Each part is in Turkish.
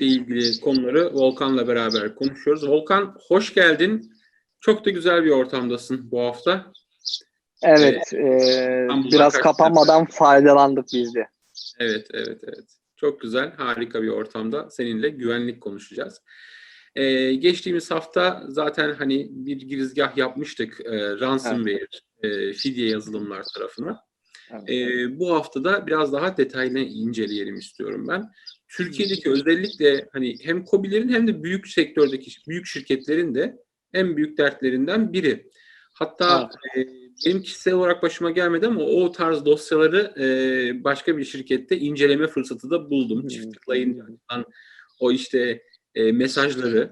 ilgili konuları Volkan'la beraber konuşuyoruz. Volkan hoş geldin. Çok da güzel bir ortamdasın bu hafta. Evet, e, tam bundan biraz kapanmadan faydalandık biz de. Evet, evet, evet. Çok güzel, harika bir ortamda seninle güvenlik konuşacağız. Ee, geçtiğimiz hafta zaten hani bir girizgah yapmıştık e, ransomware, e, fidye yazılımlar tarafına. Evet. Ee, bu haftada biraz daha detaylı inceleyelim istiyorum ben. Türkiye'deki özellikle hani hem KOBİ'lerin hem de büyük sektördeki büyük şirketlerin de en büyük dertlerinden biri. Hatta e, benim kişisel olarak başıma gelmedi ama o tarz dosyaları e, başka bir şirkette inceleme fırsatı da buldum. Hmm. Çift tıklayınca açılan o işte e, mesajları.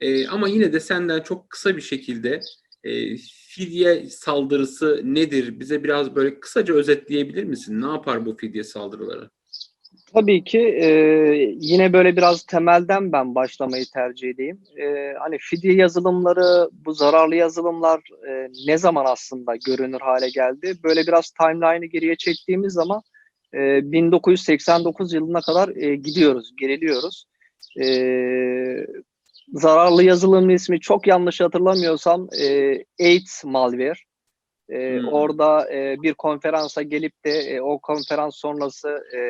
E, ama yine de senden çok kısa bir şekilde e, fidye saldırısı nedir? Bize biraz böyle kısaca özetleyebilir misin? Ne yapar bu fidye saldırıları? Tabii ki e, yine böyle biraz temelden ben başlamayı tercih edeyim. E, hani fidye yazılımları, bu zararlı yazılımlar e, ne zaman aslında görünür hale geldi? Böyle biraz timeline'ı geriye çektiğimiz zaman e, 1989 yılına kadar e, gidiyoruz, geriliyoruz. E, zararlı yazılımın ismi çok yanlış hatırlamıyorsam e, AIDS malware. E, Hmm. Orada e, bir konferansa gelip de e, o konferans sonrası e,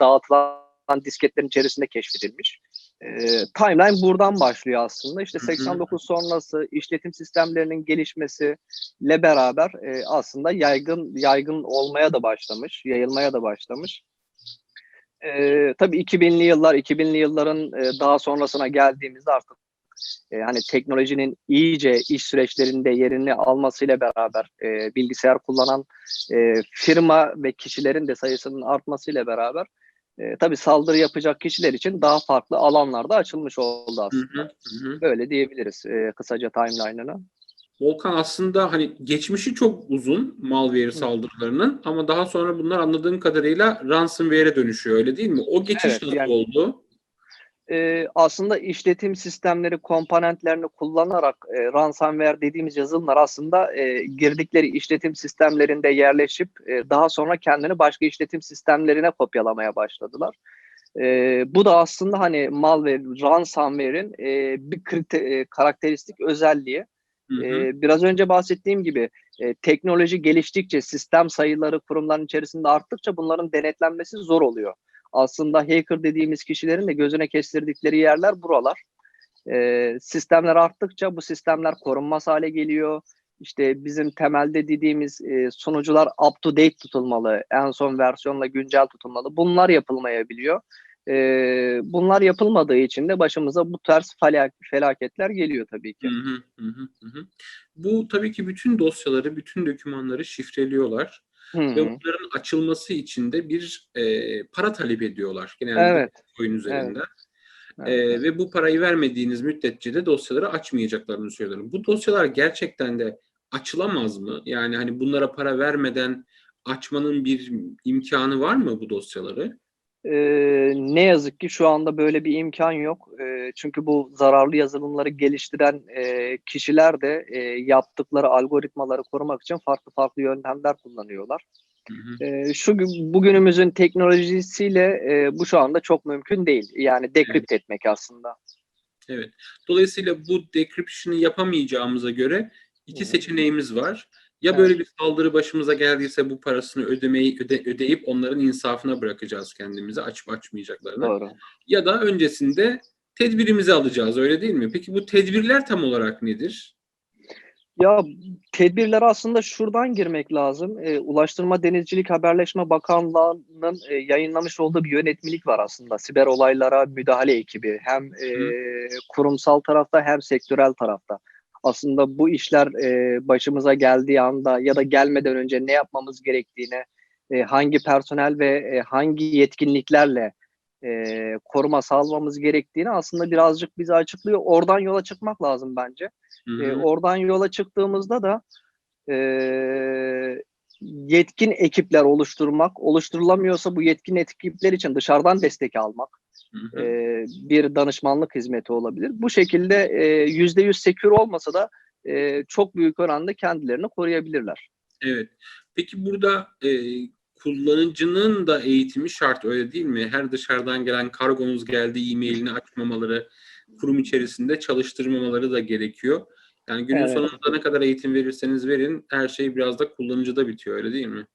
dağıtılan disketlerin içerisinde keşfedilmiş. E, timeline buradan başlıyor aslında. İşte Hı hı. 89 sonrası işletim sistemlerinin gelişmesiyle beraber e, aslında yaygın yaygın olmaya da başlamış, yayılmaya da başlamış. E, tabii 2000'li yıllar, 2000'li yılların e, daha sonrasına geldiğimizde artık e, hani teknolojinin iyice iş süreçlerinde yerini almasıyla beraber e, bilgisayar kullanan e, firma ve kişilerin de sayısının artmasıyla beraber e, tabii saldırı yapacak kişiler için daha farklı alanlarda açılmış oldu aslında. hı, hı hı. Böyle diyebiliriz e, kısaca timeline'ını. Volkan aslında hani geçmişi çok uzun malware saldırılarının ama daha sonra bunlar anladığım kadarıyla ransomware'e dönüşüyor öyle değil mi? O geçiş Evet, nasıl yani- oldu? E, aslında işletim sistemleri komponentlerini kullanarak e, ransomware dediğimiz yazılımlar aslında e, girdikleri işletim sistemlerinde yerleşip e, daha sonra kendini başka işletim sistemlerine kopyalamaya başladılar. E, bu da aslında hani malware, ransomware'in e, bir krite- e, karakteristik özelliği. Hı hı. Ee, biraz önce bahsettiğim gibi e, teknoloji geliştikçe, sistem sayıları kurumların içerisinde arttıkça bunların denetlenmesi zor oluyor. Aslında hacker dediğimiz kişilerin de gözüne kestirdikleri yerler buralar. Ee, sistemler arttıkça bu sistemler korunmaz hale geliyor. İşte bizim temelde dediğimiz e, sunucular up to date tutulmalı, en son versiyonla güncel tutulmalı. Bunlar yapılmayabiliyor. Ee, bunlar yapılmadığı için de başımıza bu tarz felak- felaketler geliyor tabii ki. Hı hı, hı hı. Bu tabii ki bütün dosyaları, bütün dokümanları şifreliyorlar Hı ve bunların açılması için de bir e, para talep ediyorlar genelde Evet. oyun üzerinden. Evet. E, ve bu parayı vermediğiniz müddetçe de dosyaları açmayacaklarını söylüyorlar. Bu dosyalar gerçekten de açılamaz mı? Yani hani bunlara para vermeden açmanın bir imkanı var mı bu dosyaları? Ee, ne yazık ki şu anda böyle bir imkan yok. Ee, çünkü bu zararlı yazılımları geliştiren e, kişiler de e, yaptıkları algoritmaları korumak için farklı farklı yöntemler kullanıyorlar. Hı hı. Ee, şu gün- bugünümüzün teknolojisiyle e, bu şu anda çok mümkün değil. Yani dekript etmek aslında. Evet. Dolayısıyla bu decryption'ı yapamayacağımıza göre iki Hı hı. seçeneğimiz var. Ya Evet. böyle bir saldırı başımıza geldiyse bu parasını ödemeyi öde, ödeyip onların insafına bırakacağız kendimizi açıp açmayacaklarını. Doğru. Ya da öncesinde tedbirimizi alacağız öyle değil mi? Peki bu tedbirler tam olarak nedir? Ya tedbirler aslında şuradan girmek lazım. Ee, Ulaştırma Denizcilik Haberleşme Bakanlığı'nın e, yayınlamış olduğu bir yönetmelik var aslında. Siber olaylara müdahale ekibi hem e, kurumsal tarafta hem sektörel tarafta. Aslında bu işler e, başımıza geldiği anda ya da gelmeden önce ne yapmamız gerektiğine, e, hangi personel ve e, hangi yetkinliklerle e, koruma sağlamamız gerektiğini aslında birazcık bize açıklıyor. Oradan yola çıkmak lazım bence. Hı E, oradan yola çıktığımızda da e, yetkin ekipler oluşturmak, oluşturulamıyorsa bu yetkin ekipler için dışarıdan destek almak. E, bir danışmanlık hizmeti olabilir. Bu şekilde yüzde yüz sekür olmasa da e, çok büyük oranda kendilerini koruyabilirler. Evet. Peki burada e, kullanıcının da eğitimi şart öyle değil mi? Her dışarıdan gelen kargonuz geldi e-mailini açmamaları, kurum içerisinde çalıştırmamaları da gerekiyor. Yani günün Evet. sonunda ne kadar eğitim verirseniz verin her şey biraz da kullanıcıda bitiyor öyle değil mi?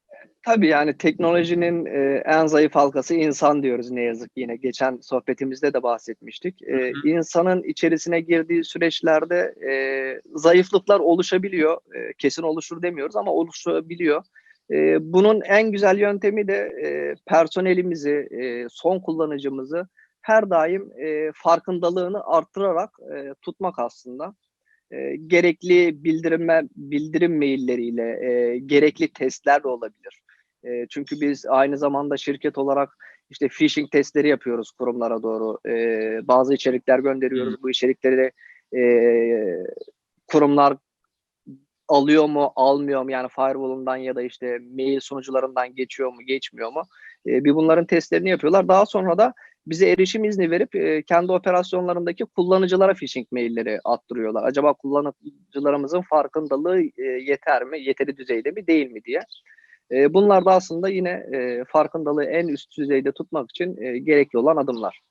Tabii yani teknolojinin e, en zayıf halkası insan diyoruz ne yazık ki yine. Geçen sohbetimizde de bahsetmiştik. E, Hı hı. insanın içerisine girdiği süreçlerde e, zayıflıklar oluşabiliyor. E, kesin oluşur demiyoruz ama oluşabiliyor. E, bunun en güzel yöntemi de e, personelimizi, e, son kullanıcımızı her daim e, farkındalığını arttırarak e, tutmak aslında. E, gerekli bildirime, bildirim mailleriyle, e, gerekli testler de olabilir. E, çünkü biz aynı zamanda şirket olarak işte phishing testleri yapıyoruz kurumlara doğru. E, bazı içerikler gönderiyoruz. Bu içerikleri de e, kurumlar alıyor mu, almıyor mu? Yani firewall'undan ya da işte mail sunucularından geçiyor mu, geçmiyor mu? E, bir bunların testlerini yapıyorlar. Daha sonra da bize erişim izni verip e, kendi operasyonlarındaki kullanıcılara phishing mailleri attırıyorlar. Acaba kullanıcılarımızın farkındalığı e, yeter mi, yeteri düzeyde mi, değil mi diye. E, bunlar da aslında yine e, farkındalığı en üst düzeyde tutmak için e, gerekli olan adımlar.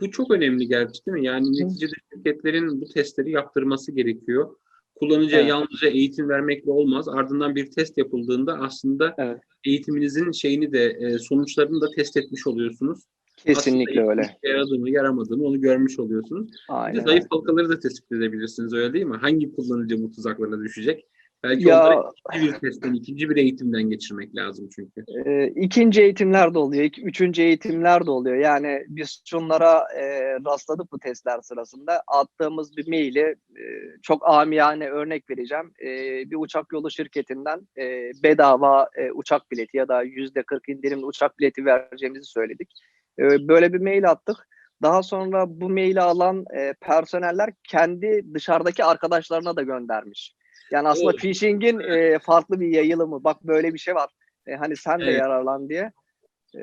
Bu çok önemli gerçi değil mi? Yani neticede şirketlerin bu testleri yaptırması gerekiyor. Kullanıcıya Evet. yalnızca eğitim vermekle olmaz. Ardından bir test yapıldığında aslında Evet. eğitiminizin şeyini de e, sonuçlarını da test etmiş oluyorsunuz. Kesinlikle Aslında öyle. Yaradı mı, yaramadı mı onu görmüş oluyorsunuz. Bir de Aynen. zayıf halkaları da tespit edebilirsiniz öyle değil mi? Hangi kullanıcı bu tuzaklara düşecek? Belki Ya onları ikinci bir testten, ikinci bir eğitimden geçirmek lazım çünkü. e, ikinci eğitimler de oluyor, iki- üçüncü eğitimler de oluyor. Yani biz şunlara e, rastladık bu testler sırasında. Attığımız bir maili e, çok amiyane örnek vereceğim. E, bir uçak yolu şirketinden e, bedava e, uçak bileti ya da yüzde 40 indirimli uçak bileti vereceğimizi söyledik. E, böyle bir mail attık. Daha sonra bu maili alan e, personeller kendi dışarıdaki arkadaşlarına da göndermiş. Yani aslında Evet. phishing'in e, farklı bir yayılımı. Bak böyle bir şey var. E, hani sen de Evet. yararlan diye. E,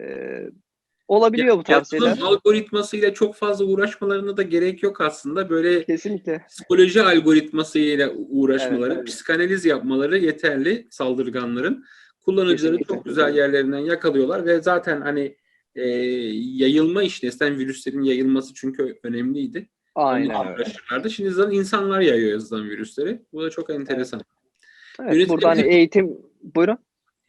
olabiliyor bu tarz şeyler. Algoritmasıyla çok fazla uğraşmalarına da gerek yok aslında. Böyle Kesinlikle. psikoloji algoritmasıyla uğraşmaları, Evet, evet. psikanaliz yapmaları yeterli saldırganların. Kullanıcıları Kesinlikle. çok güzel yerlerinden yakalıyorlar ve zaten hani e, yayılma işlesinden virüslerin yayılması çünkü önemliydi. Aynen öyle. Şimdi zaten insanlar yayıyor yazılan virüsleri. Bu da çok enteresan. Evet, burada hani Yönetilebilir- eğitim... Buyurun.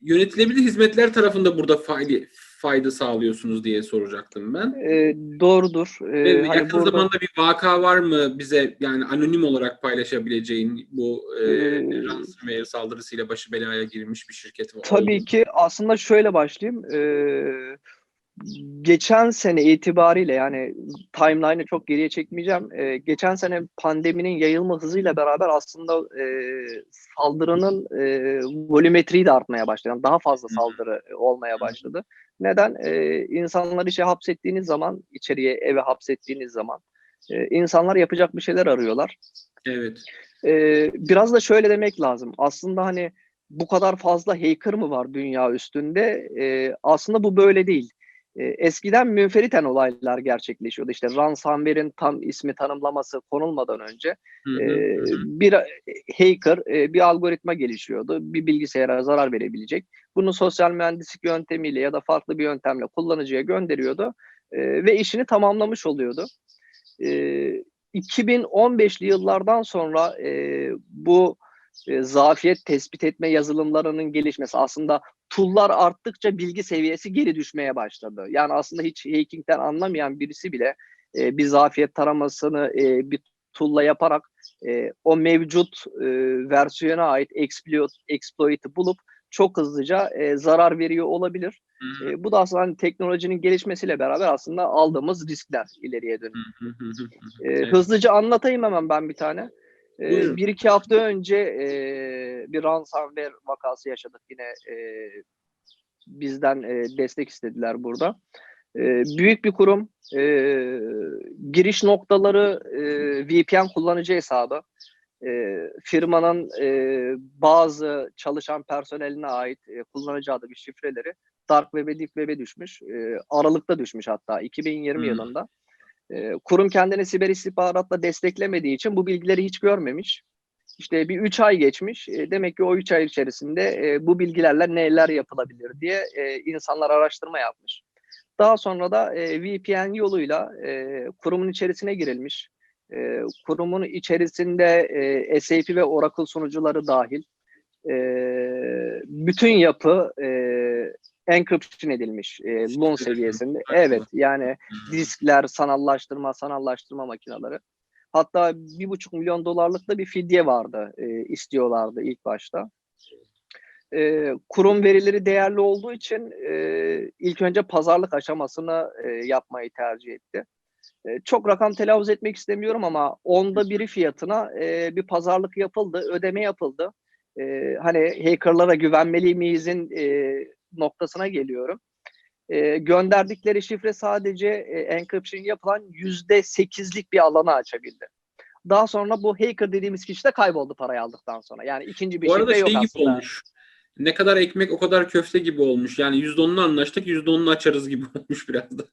Yönetilebilir hizmetler tarafında burada fayda, fayda sağlıyorsunuz diye soracaktım ben. E, doğrudur. E, Ve hani yakın burada- zamanda bir vaka var mı bize yani anonim olarak paylaşabileceğin bu e, Ee, ransomware saldırısıyla başı belaya girmiş bir şirket var? Tabii ki aslında şöyle başlayayım. Ee, geçen sene itibariyle yani timeline'ı çok geriye çekmeyeceğim. Ee, geçen sene pandeminin yayılma hızıyla beraber aslında e, saldırının e, volümetriği de artmaya başladı. Yani daha fazla saldırı e, olmaya başladı. Neden? Ee, insanları işe hapsettiğiniz zaman, içeriye eve hapsettiğiniz zaman e, insanlar yapacak bir şeyler arıyorlar. Evet. Ee, biraz da şöyle demek lazım. Aslında hani bu kadar fazla hacker mı var dünya üstünde? Ee, aslında bu böyle değil. Eskiden münferiten olaylar gerçekleşiyordu. İşte ransomware'in tam ismi tanımlaması konulmadan önce Hı hı, e, bir hacker e, bir algoritma gelişiyordu. Bir bilgisayara zarar verebilecek. Bunu sosyal mühendislik yöntemiyle ya da farklı bir yöntemle kullanıcıya gönderiyordu e, ve işini tamamlamış oluyordu. E, 2015'li yıllardan sonra e, bu e, zafiyet tespit etme yazılımlarının gelişmesi aslında tool'lar arttıkça bilgi seviyesi geri düşmeye başladı. Yani aslında hiç hacking'den anlamayan birisi bile e, bir zafiyet taramasını e, bir tool'la yaparak e, o mevcut e, versiyona ait exploit, exploit'i bulup çok hızlıca e, zarar veriyor olabilir. Hı hı, E, bu da aslında hani teknolojinin gelişmesiyle beraber aslında aldığımız riskler ileriye dönük. hı. E, Evet. Hızlıca anlatayım hemen ben bir tane. E, Buyurun. bir iki hafta önce e, bir ransomware vakası yaşadık yine e, bizden e, destek istediler burada. E, büyük bir kurum e, giriş noktaları e, VPN kullanıcı hesabı e, firmanın e, bazı çalışan personeline ait e, kullanıcı adı bir şifreleri Dark Web'e, Deep Web'e düşmüş. E, Aralık'ta düşmüş hatta 2020 Hmm. yılında. E, kurum kendini siber istihbaratla desteklemediği için bu bilgileri hiç görmemiş. İşte bir 3 ay geçmiş. E, demek ki o 3 ay içerisinde e, bu bilgilerle neler yapılabilir diye e, insanlar araştırma yapmış. Daha sonra da VPN yoluyla kurumun içerisine girilmiş. Kurumun içerisinde SAP ve Oracle sunucuları dahil bütün yapı encryption edilmiş e, Loon seviyesinde. Evet yani diskler, sanallaştırma, sanallaştırma makineleri. Hatta bir buçuk milyon dolarlık da bir fidye vardı e, istiyorlardı ilk başta. E, kurum verileri değerli olduğu için e, ilk önce pazarlık aşamasını e, yapmayı tercih etti. E, çok rakam telaffuz etmek istemiyorum ama onda biri fiyatına e, bir pazarlık yapıldı, ödeme yapıldı. E, hani hackerlara güvenmeli miyizin e, noktasına geliyorum. E, gönderdikleri şifre sadece e, encryption yapılan yüzde sekizlik bir alanı açabildi. Daha sonra bu hacker dediğimiz kişi de kayboldu parayı aldıktan sonra. Yani ikinci bir Bu arada şifre şey yok gibi aslında. olmuş. Ne kadar ekmek o kadar köfte gibi olmuş. Yani %10'unu anlaştık %10'unu açarız gibi olmuş biraz da.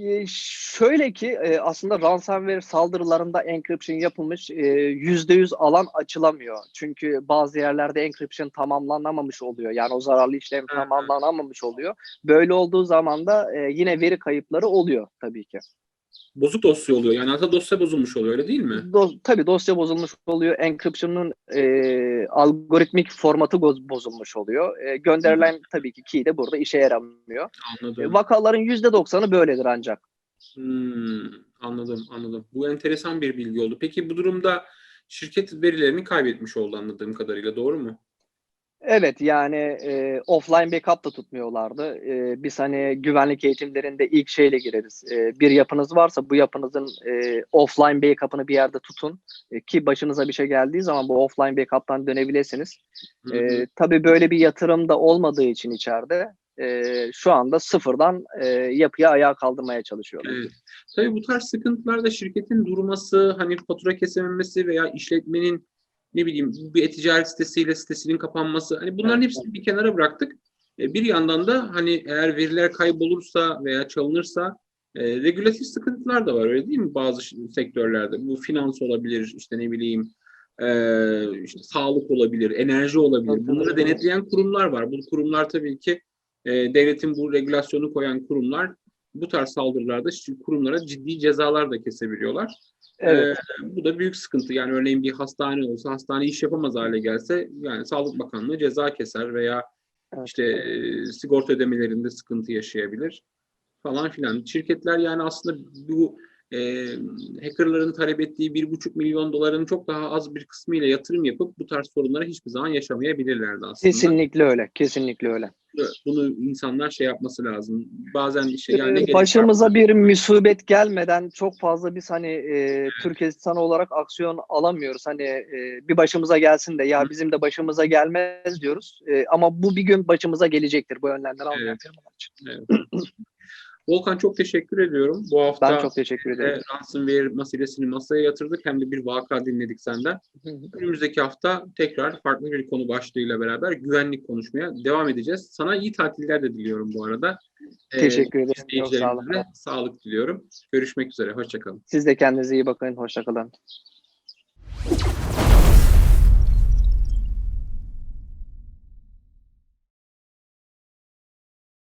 Ee, Şöyle ki e, aslında ransomware saldırılarında encryption yapılmış e, %100 alan açılamıyor. Çünkü bazı yerlerde encryption tamamlanamamış oluyor. Yani o zararlı işlem tamamlanamamış oluyor. Böyle olduğu zaman da e, yine veri kayıpları oluyor tabii ki. Bozuk dosya oluyor. Yani aslında dosya bozulmuş oluyor öyle değil mi? Do- tabii dosya bozulmuş oluyor. Encryption'ın e, algoritmik formatı boz- bozulmuş oluyor. E, gönderilen tabii ki key de burada işe yaramıyor. E, Anladım. vakaların %90'ı böyledir ancak. Hmm, anladım, anladım. Bu enteresan bir bilgi oldu. Peki bu durumda şirket verilerini kaybetmiş oldu anladığım kadarıyla. Doğru mu? Evet yani e, offline backup da tutmuyorlardı. E, biz hani güvenlik eğitimlerinde ilk şeyle gireriz. E, bir yapınız varsa bu yapınızın e, offline backup'ını bir yerde tutun. E, ki başınıza bir şey geldiği zaman bu offline backup'tan dönebilirsiniz. Hı hı. E, tabii böyle bir yatırım da olmadığı için içeride e, şu anda sıfırdan e, yapıyı ayağa kaldırmaya çalışıyorlar. Evet. Tabii bu tarz sıkıntılarda şirketin durması, hani fatura kesememesi veya işletmenin ne bileyim bir e-ticaret sitesiyle sitesinin kapanması, hani bunların hepsini bir kenara bıraktık. E, Bir yandan da hani eğer veriler kaybolursa veya çalınırsa e, regülatif sıkıntılar da var öyle değil mi bazı sektörlerde? Bu finans olabilir, işte ne bileyim e, işte sağlık olabilir, enerji olabilir. Bunları denetleyen kurumlar var. Bu kurumlar tabii ki e, devletin bu regülasyonu koyan kurumlar bu tarz saldırılarda kurumlara ciddi cezalar da kesebiliyorlar. Evet. Ee, bu da büyük sıkıntı. Yani örneğin bir hastane olsa, hastane iş yapamaz hale gelse yani Sağlık Bakanlığı ceza keser veya Evet. işte e, sigorta ödemelerinde sıkıntı yaşayabilir falan filan. Şirketler yani aslında bu e, hackerların talep ettiği bir buçuk milyon doların çok daha az bir kısmı ile yatırım yapıp bu tarz sorunları hiçbir zaman yaşamayabilirlerdi aslında. Kesinlikle öyle. Kesinlikle öyle. Bunu insanlar şey yapması lazım. Bazen işte yani ne Ee, var? başımıza bir musibet gelmeden çok fazla biz hani e, Türkistan olarak aksiyon alamıyoruz. Hani e, bir başımıza gelsin de ya Hı. bizim de başımıza gelmez diyoruz. E, ama bu bir gün başımıza gelecektir bu önlemler almayan Evet. firmalar için. Volkan çok teşekkür ediyorum. Bu hafta Ben çok teşekkür ederim. e, ransomware meselesini masaya yatırdık. Hem de bir vaka dinledik senden. Hı hı. Önümüzdeki hafta tekrar farklı bir konu başlığıyla beraber güvenlik konuşmaya devam edeceğiz. Sana iyi tatiller de diliyorum bu arada. E, Teşekkür ederim. Çok sağ olun. sağlık diliyorum. Görüşmek üzere. Hoşçakalın. Siz de kendinize iyi bakın. Hoşçakalın.